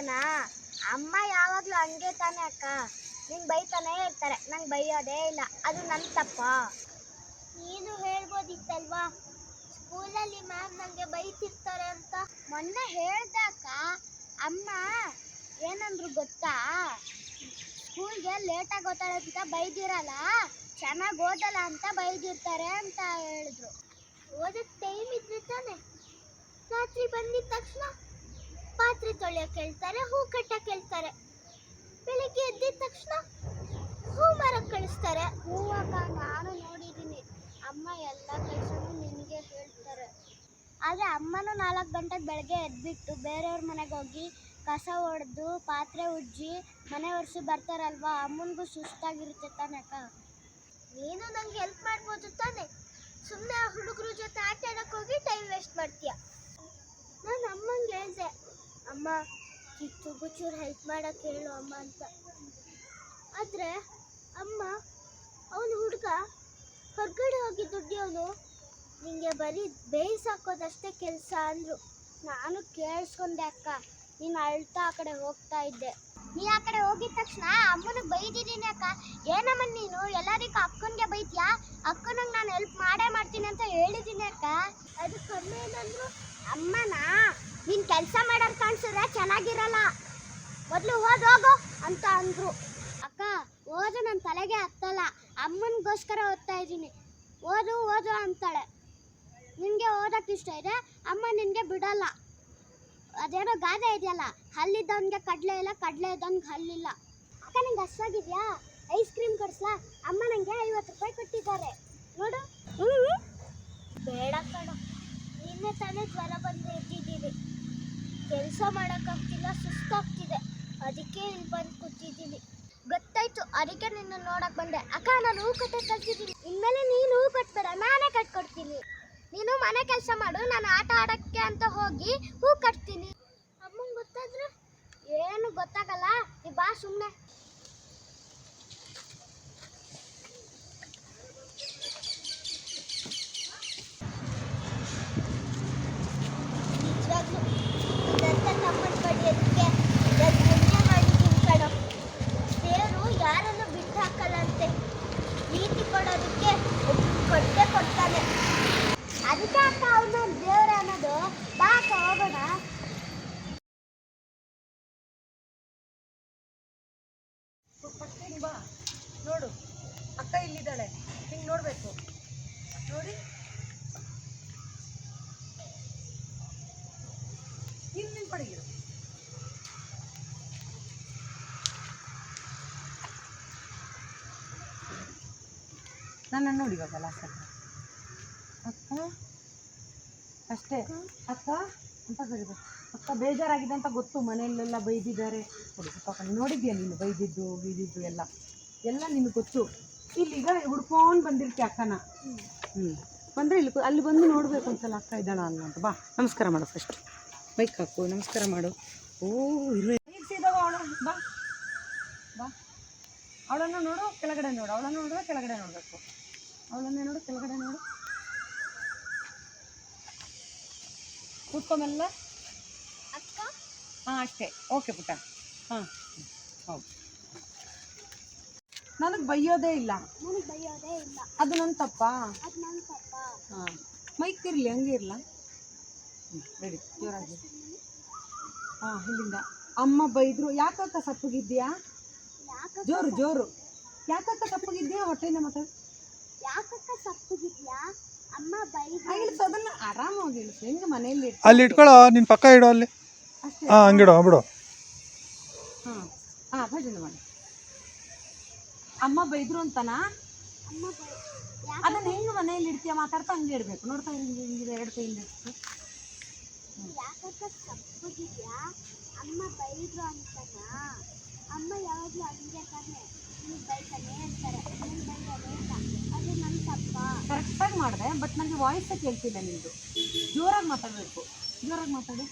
ಬೈದ್ರು ಅಮ್ಮ ಯಾವಾಗಲೂ ಹಂಗೆ ತಾನೇ ಅಕ್ಕ. ನಿಂಗೆ ಬೈತಾನೇ ಇರ್ತಾರೆ. ನಂಗೆ ಬೈಯೋದೇ ಇಲ್ಲ. ಅದು ನನ್ನ ತಪ್ಪ? ನೀನು ಹೇಳ್ಬೋದಿತ್ತಲ್ವಾ? ಸ್ಕೂಲಲ್ಲಿ ಮ್ಯಾಮ್ ನನಗೆ ಬೈತಿರ್ತಾರೆ ಅಂತ. ಮೊನ್ನೆ ಹೇಳ್ದೆ ಅಕ್ಕ. ಅಮ್ಮ ಏನಂದ್ರು ಗೊತ್ತಾ? ಸ್ಕೂಲ್ಗೆ ಲೇಟಾಗಿ ಗೊತ್ತಾಳಂತ ಅಂತ ಬೈದಿರಲ್ಲ? ಚೆನ್ನಾಗಿ ಓದಲ್ಲ ಅಂತ ಬೈದಿರ್ತಾರೆ ಅಂತ ಹೇಳಿದ್ರು. ಓದಕ್ಕೆ ಟೈಮ್ ಇದ್ರೆ ತಾನೆ? ರಾತ್ರಿ ಬಂದಿದ್ದ ತಕ್ಷಣ ಪಾತ್ರೆ ತೊಳೆಯೋಕೆ ಹೇಳ್ತಾರೆ ಹೂ ಕಟ್ಟಕ್ಕೆ ಹೇಳ್ತಾರೆ ಬೆಳಿಗ್ಗೆ ಎದ್ದಿದ ತಕ್ಷಣ ಹೂ ಮರಕ್ಕೆ ಕಳಿಸ್ತಾರೆ. ಹೂವಾಗ ನಾನು ನೋಡಿದ್ದೀನಿ. ಅಮ್ಮ ಎಲ್ಲ ಕೆಲಸನೂ ನಿನಗೆ ಹೇಳ್ತಾರೆ. ಆದರೆ ಅಮ್ಮನೂ ನಾಲ್ಕು ಗಂಟೆಗೆ ಬೆಳಗ್ಗೆ ಎದ್ಬಿಟ್ಟು ಬೇರೆಯವ್ರ ಮನೆಗೆ ಹೋಗಿ ಕಸ ಹೊಡೆದು ಪಾತ್ರೆ ಉಜ್ಜಿ ಮನೆ ಒರೆಸಿ ಬರ್ತಾರಲ್ವಾ? ಅಮ್ಮನಿಗೂ ಸುಸ್ತಾಗಿರುತ್ತೆ ತಾನೆ ಅಕ್ಕ? ನೀನು ನಂಗೆ ಹೆಲ್ಪ್ ಮಾಡ್ಬೋದು ತಾನೆ. ಸುಮ್ಮನೆ ಆ ಹುಡುಗರ ಜೊತೆ ಆಟ ಆಡಕ್ಕೆ ಹೋಗಿ ಟೈಮ್ ವೇಸ್ಟ್ ಮಾಡ್ತೀಯ ನಾನು ಅಮ್ಮಂಗೆ ಹೇಳ್ದೆ ಅಮ್ಮ ಕಿತ್ತುಗೂ ಚೂರು ಹೆಲ್ಪ್ ಮಾಡಕ್ಕೆ ಹೇಳು ಅಮ್ಮ ಅಂತ. ಆದರೆ ಅಮ್ಮ, ಅವನು ಹುಡುಗ ಹೊರಗಡೆ ಹೋಗಿ ದುಡ್ಡಿಯವನು ನಿಮಗೆ ಬರೀ ಬೇಯಿಸಾಕೋದಷ್ಟೇ ಕೆಲಸ ಅಂದರು. ನಾನು ಕೇಳಿಸ್ಕೊಂಡೆ ಅಕ್ಕ, ನೀನು ಅಳ್ತಾ ಆ ಕಡೆ ಹೋಗ್ತಾ ಇದ್ದೆ. ನೀ ಆ ಕಡೆ ಹೋಗಿದ ತಕ್ಷಣ ಅಮ್ಮನಿಗೆ ಬೈದಿದ್ದೀನಿ ಅಕ್ಕ. ಏನಮ್ಮ ನೀನು, ಎಲ್ಲರಿಗೂ ಅಕ್ಕನಿಗೆ ಬೈತೀಯಾ ಅಕ್ಕನಿಗೆ ನಾನು ಹೆಲ್ಪ್ ಮಾಡೇ ಮಾಡ್ತೀನಿ ಅಂತ ಹೇಳಿದ್ದೀನಿ ಅಕ್ಕ. ಅದು ಕಮ್ಮಿ ಏನಂದ್ರು, ಅಮ್ಮನ? ನೀನು ಕೆಲಸ ಮಾಡೋರು ಕಾಣಿಸಿದ್ರೆ ಚೆನ್ನಾಗಿರಲ್ಲ. ಮೊದಲು ಓದ್ ಹೋಗು ಅಂತ ಅಂದರು. ಅಕ್ಕ, ಓದು ನನ್ನ ತಲೆಗೆ ಹತ್ತಲ್ಲ. ಅಮ್ಮನಿಗೋಸ್ಕರ ಓದ್ತಾ ಇದ್ದೀನಿ. ಓದು ಓದು ಅಂತಾಳೆ. ನಿನಗೆ ಓದಕ್ಕೆ ಇಷ್ಟ ಇದೆ? ಅಮ್ಮ ನಿನಗೆ ಬಿಡಲ್ಲ. ಅದೇನೋ ಗಾದೆ ಇದೆಯಲ್ಲ? ಹಲ್ಲಿದ್ದವನಿಗೆ ಕಡಲೆ ಇಲ್ಲ, ಕಡಲೆ ಇದ್ದವನಿಗೆ ಹಲ್ಲಿಲ್ಲ. ಅಕ್ಕ, ನಿಂಗೆ ಅಷ್ಟಾಗಿದೆಯಾ ಐಸ್ ಕ್ರೀಮ್ ಕೊಡಿಸ್ಲಾ? ಅಮ್ಮ ನನಗೆ ಐವತ್ತು ರೂಪಾಯಿ ಕೊಟ್ಟಿದ್ದಾರೆ. ನೋಡು. ಹ್ಞೂ ಬೇಡ ಕಣ. ನಿನ್ನೆ ತಾನೇ ಜ್ವರ ಬಂದು ಎದ್ದಿದ್ದೀನಿ ಕೆಲಸ ಮಾಡೋಕ್ಕಾಗ್ತಿಲ್ಲ, ಸುಸ್ತಾಗ್ತಿದೆ. ಅದಕ್ಕೆ ಇಲ್ಲಿ ಬಂದು ಕೂತಿದ್ದೀನಿ. ಗೊತ್ತಾಯ್ತು, ಅದಕ್ಕೆ ನಿನ್ನ ನೋಡಕ್ ಬಂದೆ. ಅಕ್ಕ, ನಾನು ಹೂ ಕಟ್ಟಕ್ಕೆ ಕಲ್ತಿದ್ದೀನಿ ಇನ್ಮೇಲೆ ನೀನು ಹೂ ಕಟ್ಬೇಡ, ನಾನೇ ಕಟ್ಕೊಡ್ತೀನಿ. ನೀನು ಮನೆ ಕೆಲಸ ಮಾಡು, ನಾನು ಆಟ ಆಡಕ್ಕೆ ಅಂತ ಹೋಗಿ ಹೂ ಕಟ್ತೀನಿ. ಅಮ್ಮಂಗೆ ಗೊತ್ತಾದ್ರೆ? ಏನು ಗೊತ್ತಾಗಲ್ಲ, ನೀ ಬಾ ಸುಮ್ಮನೆ ಹಾಕಲ್ಲಂತೆ ನೀತಿ ಕೊಡೋದಕ್ಕೆ ಕೊಟ್ಟೆ ಕೊಡ್ತಾನೆ. ಅದಕ್ಕೆ ಅಕ್ಕ ಅವನ ದೇವ್ರ ಅನ್ನೋದು ಬಾಕ ಹೋಗೋಣ. ಬಾ, ನೋಡು. ಅಕ್ಕ ಇಲ್ಲಿದ್ದಾಳೆ, ಹಿಂಗೆ ನೋಡಬೇಕು. ನೋಡಿ ಇಲ್ಲಿ ನಿನ್ ಪಡಗಿರು ನನ್ನ ನೋಡಿ ಇವಾಗ ಲಾಸ್ಟ್ ಹತ್ರ ಅಕ್ಕ? ಅಷ್ಟೇ. ಅಕ್ಕ? ಅಂತ ಕರಿಬೇಕು ಅಕ್ಕ ಬೇಜಾರಾಗಿದೆ ಅಂತ ಗೊತ್ತು. ಮನೆಯಲ್ಲೆಲ್ಲ ಬೈದಿದ್ದಾರೆ. ಪಾಪ ನೋಡಿದ್ಯಾ ನೀನು ಬೈದಿದ್ದು, ಬೀದಿದ್ದು ಎಲ್ಲ? ಎಲ್ಲ ನಿನಗೆ ಗೊತ್ತು. ಇಲ್ಲಿಗ ಹುಡ್ಕೊಂಡು ಬಂದಿರ್ತೀಯ ಅಕ್ಕನ? ಹ್ಞೂ ಬಂದರೆ ಇಲ್ಲಿ ಅಲ್ಲಿ ಬಂದು ನೋಡಬೇಕು ಒಂದ್ಸಲ ಅಕ್ಕ ಇದ್ದಾಳ ಅಲ್ಲ ಅಂತ. ಬಾ, ನಮಸ್ಕಾರ ಮಾಡು ಫಸ್ಟ್ ಬೈಕ್ ಹಾಕು, ನಮಸ್ಕಾರ ಮಾಡು. ಓ ಇರೋ ಅವಳು. ಬಾ. ಬಾ. ಅವಳನ್ನು ನೋಡು, ಕೆಳಗಡೆ ನೋಡು. ಅವಳನ್ನು ನೋಡಿದ್ರೆ ಕೆಳಗಡೆ ನೋಡಬೇಕು. ಅವಳನ್ನೇ ನೋಡು ಕೆಳಗಡೆ ನೋಡು. ಕೂತ್ಕೊಂಬಲ್ಲ ಅಕ್ಕ? ಹಾಂ ಅಷ್ಟೇ. ಓಕೆ ಪುಟ್ಟ. ಹಾಂ. ಹೌದು. ನನಗೆ ಬೈಯೋದೇ ಇಲ್ಲ. ನನಗೆ ಬೈಯೋದೇ ಇಲ್ಲ. ಅದು ನನ್ನ ತಪ್ಪಾ? ಅದು ನನ್ನ ತಪ್ಪ? ಹಾಂ. ಮೈಕ್ ಇರಲಿ ಹಂಗೆ ಇರಲ್ಲ ಹ್ಞೂ ರೆಡಿ ಜೋರಾಗಿ. ಹಾಂ ಇಲ್ಲಿಂದ. ಅಮ್ಮ ಬೈದರು. ಯಾಕಕ್ಕ ಸಪ್ಪಗಿದ್ಯಾ ಜೋರು ಜೋರು. ಯಾಕಕ್ಕ ಸಪ್ಪಗಿದ್ಯಾ ಹೊಟ್ಟೆಯಿಂದ ಮಾತಾಡು. ಯಾಕಕ್ಕ ಸಪ್ಪಗಿದ್ಯಾ ಅಮ್ಮ ಬೈದು ಇಳಿಸು ಅದನ್ನ ಆರಾಮಾಗಿ ಇಳಿಸು. ಹೆಂಗೆ ಮನೆಯಲ್ಲಿ ಇಟ್ಟು ಅಲ್ಲಿ ಇಟ್ಕೊಳ್ಳೋ ನಿನ್ನ ಪಕ್ಕ ಇಡೋ ಅಲ್ಲಿ. ಅಷ್ಟೇ. ಹಾಂ ಹಂಗಿಡು ಬಿಡು. ಹಾಂ ಹಾಂ ಭಜನೆ ಮಾಡಿ. ಅಮ್ಮ ಬೈದ್ರು ಅಂತನಾ? ಅಮ್ಮ ಬೈ ಯಾಕೆ ಅದನ್ನ ಹೆಂಗೆ ಮನೆಯಲ್ಲಿ ಇಡ್ತೀಯ? ಮಾತಾಡ್ತಾ ಹಂಗೆ ಇಡ್ಬೇಕು. ನೋಡ್ತಾ ಹಿಂಗೆ ಹಿಂಗೆ ಎರಡು ಕೈ ಇಟ್ಟು ಯಾಕಕ್ಕ ಸಪ್ಪಗಿದ್ಯಾ ಅಮ್ಮ ಬೈದ್ರು ಅಂತನಾ? ಅಮ್ಮ ಯಾವಾಗಲೂ ಹಂಗೆ ತಾನೆ. ನನ್ನ ಕರೆಕ್ಟಾಗಿ ಮಾಡಿದೆ ಬಟ್ ನನಗೆ ವಾಯ್ಸೇ ಕೇಳ್ತಿಲ್ಲ ನಿಂದು. ಜೋರಾಗಿ ಮಾತಾಡಬೇಕು. ಜೋರಾಗಿ ಮಾತಾಡಿ.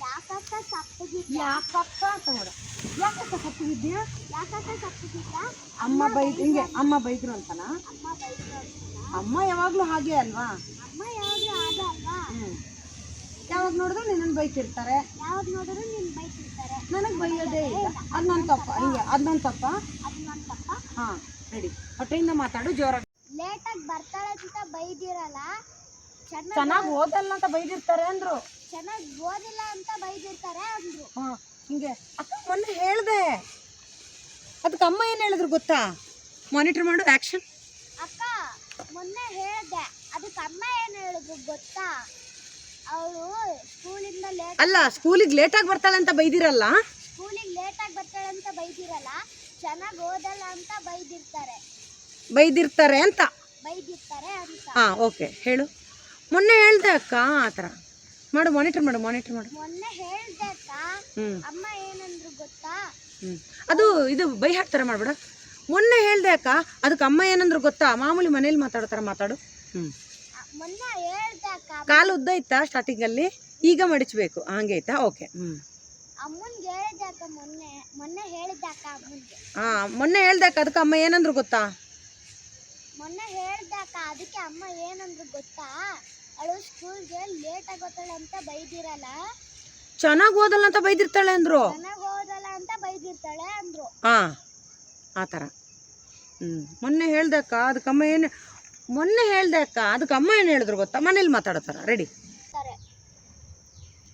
ಯಾಕಕ್ಕ ಸಪ್ಪಗಿದ್ಯಾ ಯಾಕಕ್ಕ ಅಂತ ನೋಡು. ಯಾಕಕ್ಕ ಸತ್ತಿದ್ಯಾ ಯಾಕಕ್ಕ ಸಪ್ಪಗಿದ್ಯಾ ಅಮ್ಮ ಬೈದ್ ಹಿಂಗೆ ಅಮ್ಮ ಬೈದ್ರು ಅಂತನ? ಅಮ್ಮ ಬೈದ್ರು ಅಮ್ಮ ಯಾವಾಗಲೂ ಹಾಗೆ ಅಲ್ವಾ? ಅಮ್ಮ ಯಾವಾಗಲೂ ಆಗ ಅಲ್ವಾ? ಯಾವಾಗ ನೋಡಿದ್ರು ನಿನ್ನ ಬೈತಿರ್ತಾರೆ. ಯಾವಾಗ ನೋಡಿದ್ರು ನೀನು ಬೈತಿರ್ತಾರೆ. ನನಗೆ ಬೈಯೋದೇ ಇಲ್ಲ. ಅದು ನನ್ನ ತಪ್ಪ. ಹಿಂಗೆ ಅದ್ ನನ್ನ ಅದು ನನ್ನ ತಪ್ಪ ಹಾಂ ರೆಡಿ ಹೊಟ್ಟೆಯಿಂದ ಮಾತಾಡು ಜೋರಾಗಿ. ಲೇಟಾಗಿ ಬರ್ತಾಳೆ ಅಂತ ಬೈದಿರಲ್ಲ? ಚೆನ್ನಾಗಿ ಓದಲ್ಲ ಅಂತ ಬೈದಿರ್ತಾರೆ ಅಂದ್ರು. ಚೆನ್ನಾಗಿ ಓದಿಲ್ಲ ಅಂತ ಬೈದಿರ್ತಾರೆ ಅಂದ್ರು. ಹಾಂ ಹಿಂಗೆ. ಅಕ್ಕ ಮೊನ್ನೆ ಹೇಳ್ದೆ. ಅದಕ್ಕೆ ಅಮ್ಮ ಏನು ಹೇಳಿದ್ರು ಗೊತ್ತಾ? ಮಾನಿಟರ್ ಮಾಡು ಆ್ಯಕ್ಷನ್ ಅಕ್ಕ ಮೊನ್ನೆ ಹೇಳ್ದೆ. ಅದಕ್ಕೆ ಅಮ್ಮ ಏನು ಹೇಳಿದ್ರು ಗೊತ್ತಾ? ಅವಳು ಸ್ಕೂಲಿಂದ ಲೇಟ್ ಅಲ್ಲ ಸ್ಕೂಲಿಗೆ ಲೇಟಾಗಿ ಬರ್ತಾಳೆ ಅಂತ ಬೈದಿರಲ್ಲ? ಸ್ಕೂಲಿಗೆ ಲೇಟಾಗಿ ಬರ್ತಾಳೆ ಅಂತ ಬೈದಿರಲ್ಲ? ಚೆನ್ನಾಗಿ ಓದಲ್ಲ ಅಂತ ಬೈದಿರ್ತಾರೆ. ಬೈದಿರ್ತಾರೆ ಅಂತ? ಬೈದಿರ್ತಾರೆ ಅಂತ. ಹಾಂ ಓಕೆ. ಹೇಳು. ಮೊನ್ನೆ ಹೇಳ್ದೆ ಅಕ್ಕ ಆ ಥರ. ಮಾಡು ಮಾನಿಟರ್ ಮಾಡು ಮಾನಿಟರ್ ಮಾಡು. ಮೊನ್ನೆ ಹೇಳ್ದೆ ಅಕ್ಕ ಅಮ್ಮ ಏನಂದ್ರು ಗೊತ್ತಾ? ಹ್ಞೂ ಅದು ಇದು ಬೈ ಹಾಕ್ತಾರೆ ಮಾಡ್ಬೇಡ. ಮೊನ್ನೆ ಹೇಳ್ದೆ ಅಕ್ಕ ಅದಕ್ಕೆ ಅಮ್ಮ ಏನಂದ್ರು ಗೊತ್ತಾ? ಮಾಮೂಲಿ ಮನೇಲಿ ಮಾತಾಡೋ ಥರ ಮಾತಾಡು. ಹ್ಞೂ ಅ- ಮೊನ್ನೆ ಹೇಳ್ದೆ ಅಕ್ಕ ಕಾಲು ಉದ್ದ ಇತ್ತಾ ಸ್ಟಾರ್ಟಿಂಗಲ್ಲಿ ಈಗ ಮಡಿಚಬೇಕು. ಹಂಗೆ ಆಯ್ತಾ ಓಕೆ. ಹ್ಞೂ ಅಮ್ಮನ್ಗೆ ಹೇಳಿದೆ ಅಕ್ಕ ಮೊನ್ನೆ ಮೊನ್ನೆ ಹೇಳಿದ್ದಾಕ ಅಮ್ಮನ್ಗೆ? ಹಾಂ ಮೊನ್ನೆ ಹೇಳ್ದೆ ಅದಕ್ಕೆ ಅಮ್ಮ ಏನಂದ್ರು ಗೊತ್ತಾ? ಮೊನ್ನೆ ಹೇಳ್ದಾಕ ಅದಕ್ಕೆ ಅಮ್ಮ ಏನಂದ್ರು ಗೊತ್ತಾ? ಅವಳು ಸ್ಕೂಲ್ಗೆ ಲೇಟ್ ಆಗೋತಾಳ ಅಂತ ಬೈದಿರಲ್ಲ? ಚೆನ್ನಾಗಿ ಓದಲ್ಲ ಅಂತ ಬೈದಿರ್ತಾಳೆ ಅಂದರು. ಚೆನ್ನಾಗಿ ಓದಲ್ಲ ಅಂತ ಬೈದಿರ್ತಾಳೆ ಅಂದ್ರು. ಹಾಂ ಆ ಥರ. ಹ್ಞೂ ಮೊನ್ನೆ ಹೇಳ್ದಕ್ಕ ಅದಕ್ಕೆ ಅಮ್ಮ ಏನು ಮೊನ್ನೆ ಹೇಳ್ದಕ್ಕ ಅದಕ್ಕೆ ಅಮ್ಮ ಏನು ಹೇಳಿದ್ರು ಗೊತ್ತಾ? ಮನೇಲಿ ಮಾತಾಡೋ ಥರ ರೆಡಿ ಸರಿ.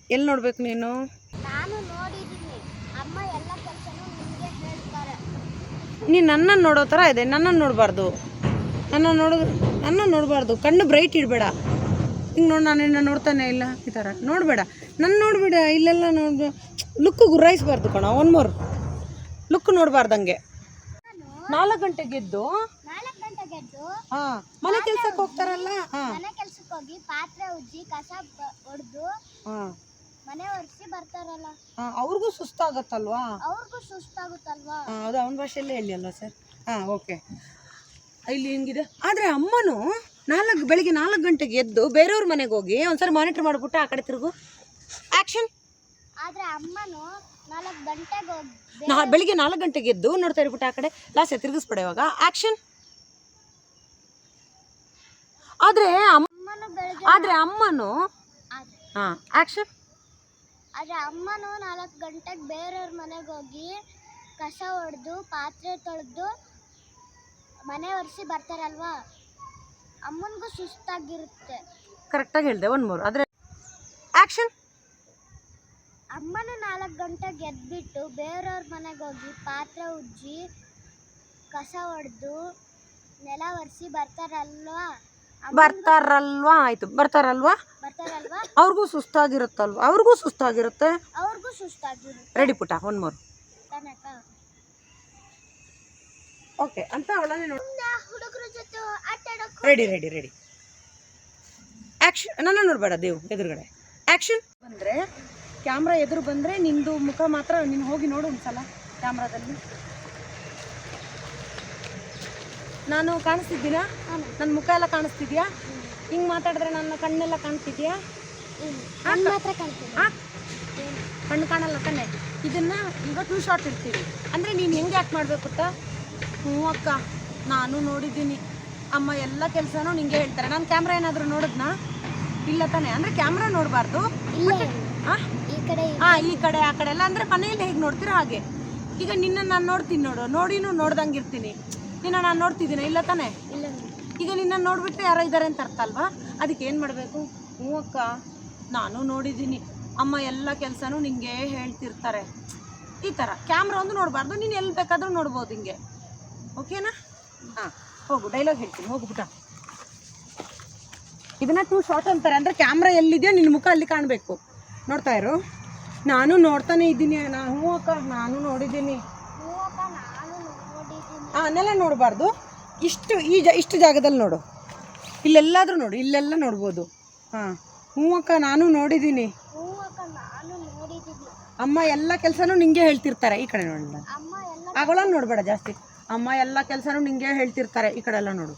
ಎಲ್ಲಿ ನೋಡ್ಬೇಕು ನೀನು? ನಾನು ನೋಡಿದ್ದೀನಿ ಅಮ್ಮ ಎಲ್ಲ ಕೆಲಸನೂ ನಿಮಗೆ ಹೇಳ್ತಾರೆ ನೀನು ನನ್ನನ್ನು ನೋಡೋ ಥರ ಇದೆ ನನ್ನನ್ನು ನೋಡಬಾರ್ದು. ನನ್ನ ನೋಡ ನನ್ನ ನೋಡಬಾರ್ದು. ಕಣ್ಣು ಬ್ರೈಟ್ ಇಡಬೇಡ. ಹಿಂಗೆ ನೋಡಿ ನಾನು ನಿನ್ನ ನೋಡ್ತಾನೆ ಇಲ್ಲ? ಈ ಥರ ನೋಡಬೇಡ. ನನ್ನ ನೋಡಬೇಡ ಇಲ್ಲೆಲ್ಲ ನೋಡಿ ಲುಕ್ಕು ಗುರಾಯಿಸ್ಬಾರ್ದು ಕಣ ಒನ್ ಮೋರ್ ಲುಕ್ ನೋಡಬಾರ್ದಂಗೆ. ನಾಲ್ಕು ಗಂಟೆಗೆ ಎದ್ದು ಹಾಂ. ಮನೆ ಕೆಲ್ಸಕ್ಕೆ ಹೋಗ್ತಾರಲ್ಲ? ಹಾಂ. ಮನೆ ಕೆಲ್ಸಕ್ಕೆ ಹೋಗಿ ಪಾತ್ರೆ ಉಜ್ಜಿ ಕಸ ಹೊಡೆದು ಹಾಂ. ಮನೆ ಒರೆಸಿ ಬರ್ತಾರಲ್ಲ. ಅವ್ರಿಗೂ ಸುಸ್ತಾಗತ್ತಲ್ವಾ? ಅವ್ರಿಗೂ ಸುಸ್ತಾಗುತ್ತಲ್ವಾ? ಅದು ಅವನ ಭಾಷೆಯಲ್ಲೇ ಹೇಳಿ ಅಲ್ವಾ ಸರ್? ಹಾಂ ಓಕೆ. ಇಲ್ಲಿ ಹಿಂಗಿದೆ? ಆದರೆ ಅಮ್ಮನು ನಾಲ್ಕು ಬೆಳಿಗ್ಗೆ ನಾಲ್ಕು ಗಂಟೆಗೆ ಎದ್ದು ಬೇರೆಯವ್ರ ಮನೆಗೆ ಹೋಗಿ ಒಂದ್ಸರಿ ಮಾನಿಟರ್ ಮಾಡಿಬಿಟ್ಟು ಆ ಕಡೆ ತಿರುಗು. ಆ್ಯಕ್ಷನ್ ಆದ್ರೆ ಅಮ್ಮನು ನಾಲ್ಕು ಗಂಟೆಗೆ ಹೋಗಿ ನಾ ಬೆಳಿಗ್ಗೆ ನಾಲ್ಕು ಗಂಟೆಗೆ ಎದ್ದು ನೋಡ್ತಾ ಇರ್ಬಿಟ್ಟು ಆ ಕಡೆ. ಲಾಸ್ಟ್ ತಿರುಗಿಸ್ಬಿಡೆ ಇವಾಗ. ಆ್ಯಕ್ಷನ್ ಆದರೆ ಆದ್ರೆ ಅಮ್ಮನು ಹಾ ಆದರೆ ಅಮ್ಮನು ಹಾಂ ಆ್ಯಕ್ಷನ್ ಆದ್ರೆ ಅಮ್ಮನೂ ನಾಲ್ಕು ಗಂಟೆಗೆ ಬೇರೆಯವ್ರ ಮನೆಗೆ ಹೋಗಿ ಕಸ ಹೊಡೆದು ಪಾತ್ರೆ ತೊಳೆದು ಮನೆ ಒರೆಸಿ ಬರ್ತಾರಲ್ವಾ? ಅಮ್ಮನಿಗೂ ಸುಸ್ತಾಗಿರುತ್ತೆ. ಕರೆಕ್ಟಾಗಿ ಹೇಳಿದೆ ಒಂದು ಮೂರು. ಆದರೆ ಆ್ಯಕ್ಷನ್ ಅಮ್ಮನು ನಾಲ್ಕು ಗಂಟೆಗೆ ಎದ್ಬಿಟ್ಟು ಬೇರೆಯವ್ರ ಮನೆಗೆ ಹೋಗಿ ಪಾತ್ರೆ ಉಜ್ಜಿ ಕಸ ಹೊಡೆದು ನೆಲ ಒರೆಸಿ ಬರ್ತಾರಲ್ವಾ? ಬರ್ತಾರಲ್ವಾ? ಆಯಿತು ಬರ್ತಾರಲ್ವಾ? ಬರ್ತಾರಲ್ವಾ? ಅವ್ರಿಗೂ ಸುಸ್ತಾಗಿರುತ್ತಲ್ವ? ಅವ್ರಿಗೂ ಸುಸ್ತಾಗಿರುತ್ತೆ? ಅವ್ರಿಗೂ ಸುಸ್ತಾಗಿರುತ್ತೆ. ರೆಡಿ ಪುಟ ಒನ್ ಮೂರು ತನಕ ಓಕೆ ಅಂತ ಅವಳನ್ನೇ ನೋಡಿ ಹುಡುಗರ ಜೊತೆ ಆಟ ರೆಡಿ ರೆಡಿ ರೆಡಿ ಆಕ್ಷನ್ ನನ್ನ ನೋಡಬೇಡ ದೇವ್ ಎದುರುಗಡೆ. ಆ್ಯಕ್ಷನ್ ಬಂದರೆ ಕ್ಯಾಮ್ರಾ ಎದುರು ಬಂದರೆ ನಿಂದು ಮುಖ ಮಾತ್ರ ನೀನು ಹೋಗಿ ನೋಡು ಒಂದ್ಸಲ ಕ್ಯಾಮ್ರಾದಲ್ಲಿ ನಾನು ಕಾಣಿಸ್ತಿದ್ದೀನಾ ನನ್ನ ಮುಖ ಎಲ್ಲ ಕಾಣಿಸ್ತಿದ್ಯಾ? ಹಿಂಗೆ ಮಾತಾಡಿದ್ರೆ ನನ್ನ ಕಣ್ಣೆಲ್ಲ ಆ? ಕಣ್ಣು ಕಾಣಲ್ಲ ತಾನೆ ಇದನ್ನ ಈಗ ಟೂ ಶಾರ್ಟ್ ಇಡ್ತೀವಿ. ಅಂದರೆ ನೀನು ಹೆಂಗೆ ಯಾಕೆ ಮಾಡಬೇಕು ಗೊತ್ತಾ? ಹ್ಞೂ ಅಕ್ಕ ನಾನು ನೋಡಿದ್ದೀನಿ. ಅಮ್ಮ ಎಲ್ಲ ಕೆಲಸನೂ ನಿಂಗೆ ಹೇಳ್ತಾರೆ. ನಾನು ಕ್ಯಾಮ್ರಾ ಏನಾದರೂ ನೋಡಿದ್ನಾ? ಇಲ್ಲ ತಾನೆ? ಅಂದರೆ ಕ್ಯಾಮ್ರಾ ನೋಡಬಾರ್ದು? ಇಲ್ಲ ಈ ಕಡೆ ಹಾಂ ಈ ಕಡೆ ಆ ಕಡೆ ಎಲ್ಲ. ಅಂದರೆ ಮನೆಯಲ್ಲಿ ಹೇಗೆ ನೋಡ್ತೀರೋ ಹಾಗೆ. ಈಗ ನಿನ್ನ ನಾನು ನೋಡ್ತೀನಿ ನೋಡು. ನೋಡಿನೂ ನೋಡ್ದಂಗೆ ಇರ್ತೀನಿ ನಿನ್ನ ನಾನು ನೋಡ್ತಿದ್ದೀನಿ? ಇಲ್ಲ ತಾನೆ? ಇಲ್ಲ ಈಗ ನಿನ್ನ ನೋಡಿಬಿಟ್ಟು ಯಾರೋ ಇದ್ದಾರೆ ಅಂತ ಅರ್ಥ ಅಲ್ವಾ? ಅದಕ್ಕೆ ಏನು ಮಾಡಬೇಕು? ಹ್ಞೂ ಅಕ್ಕ ನಾನು ನೋಡಿದ್ದೀನಿ. ಅಮ್ಮ ಎಲ್ಲ ಕೆಲಸನೂ ನಿಂಗೆ ಹೇಳ್ತಿರ್ತಾರೆ. ಈ ಥರ ಕ್ಯಾಮ್ರಾ ಒಂದು ನೋಡಬಾರ್ದು ನೀನು ಎಲ್ಲಿ ಬೇಕಾದರೂ ನೋಡ್ಬೋದು ಹಿಂಗೆ. ಓಕೆನಾ ಹಾಂ ಹೋಗು ಡೈಲಾಗ್ ಹೇಳ್ತೀನಿ ಹೋಗ್ಬಿಟ್ಟ ಇದನ್ನ ಟೂ ಶಾರ್ಟ್ ಅಂತಾರೆ ಅಂದರೆ ಕ್ಯಾಮ್ರಾ ಎಲ್ಲಿದೆಯೋ ನಿನ್ನ ಮುಖ ಅಲ್ಲಿ ಕಾಣಬೇಕು. ನೋಡ್ತಾ ಇರು. ನಾನು ನೋಡ್ತಾನೆ ಇದ್ದೀನಿ ನಾನು ಹ್ಞೂ ಅಕ್ಕ ನಾನು ನೋಡಿದ್ದೀನಿ ಹ್ಞೂ ಅಕ್ಕ ನಾನು ನೋಡಿದ್ದೀನಿ ಆ ನೆಲ ನೋಡಬಾರ್ದು. ಇಷ್ಟು ಈ ಜ ಇಷ್ಟು ಜಾಗದಲ್ಲಿ ನೋಡು. ಇಲ್ಲೆಲ್ಲಾದರೂ ನೋಡು ಇಲ್ಲೆಲ್ಲ ನೋಡ್ಬೋದು. ಹಾಂ ಹ್ಞೂ ಅಕ್ಕ ನಾನು ನೋಡಿದ್ದೀನಿ. ಅಮ್ಮ ಎಲ್ಲ ಕೆಲಸನೂ ನಿಂಗೆ ಹೇಳ್ತಿರ್ತಾರೆ ಈ ಕಡೆ ನೋಡಿ ಆಗಳನ್ನ ನೋಡಬೇಡ ಜಾಸ್ತಿ. ಅಮ್ಮ ಎಲ್ಲ ಕೆಲಸನೂ ನಿಂಗೆ ಹೇಳ್ತಿರ್ತಾರೆ ಈ ಕಡೆ ಎಲ್ಲ ನೋಡು.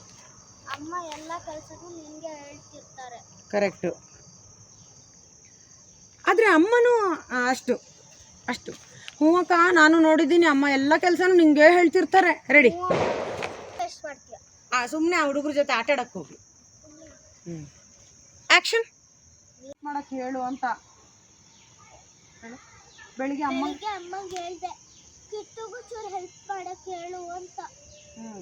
ಅಮ್ಮ ಎಲ್ಲ ಕೆಲಸನೂ ನಿನಗೆ ಹೇಳ್ತಿರ್ತಾರೆ. ಕರೆಕ್ಟು. ಆದರೆ ಅಮ್ಮನೂ ಅಷ್ಟು ಅಷ್ಟು. ಹ್ಞೂ ಅಕ್ಕ ನಾನು ನೋಡಿದ್ದೀನಿ ಅಮ್ಮ ಎಲ್ಲ ಕೆಲಸನೂ ನಿಂಗೆ ಹೇಳ್ತಿರ್ತಾರೆ. ರೆಡಿ ಆ ಸುಮ್ಮನೆ ಆ ಹುಡುಗ್ರ ಜೊತೆ ಆಟ ಆಡಕ್ಕೆ ಹೋಗಿ ಹ್ಞೂ ಆ್ಯಕ್ಷನ್ ಮಾಡಕ್ಕೆ ಹೇಳು ಅಂತ. ಹೇಳು. ಬೆಳಿಗ್ಗೆ ಅಮ್ಮ ಅಮ್ಮಂಗೆ ಹೇಳ್ದೆ ಕಿಟ್ಟುಗೂ ಚೂರು ಹೆಲ್ಪ್ ಮಾಡಕ್ಕೆ ಹೇಳು ಅಂತ. ಹ್ಞೂ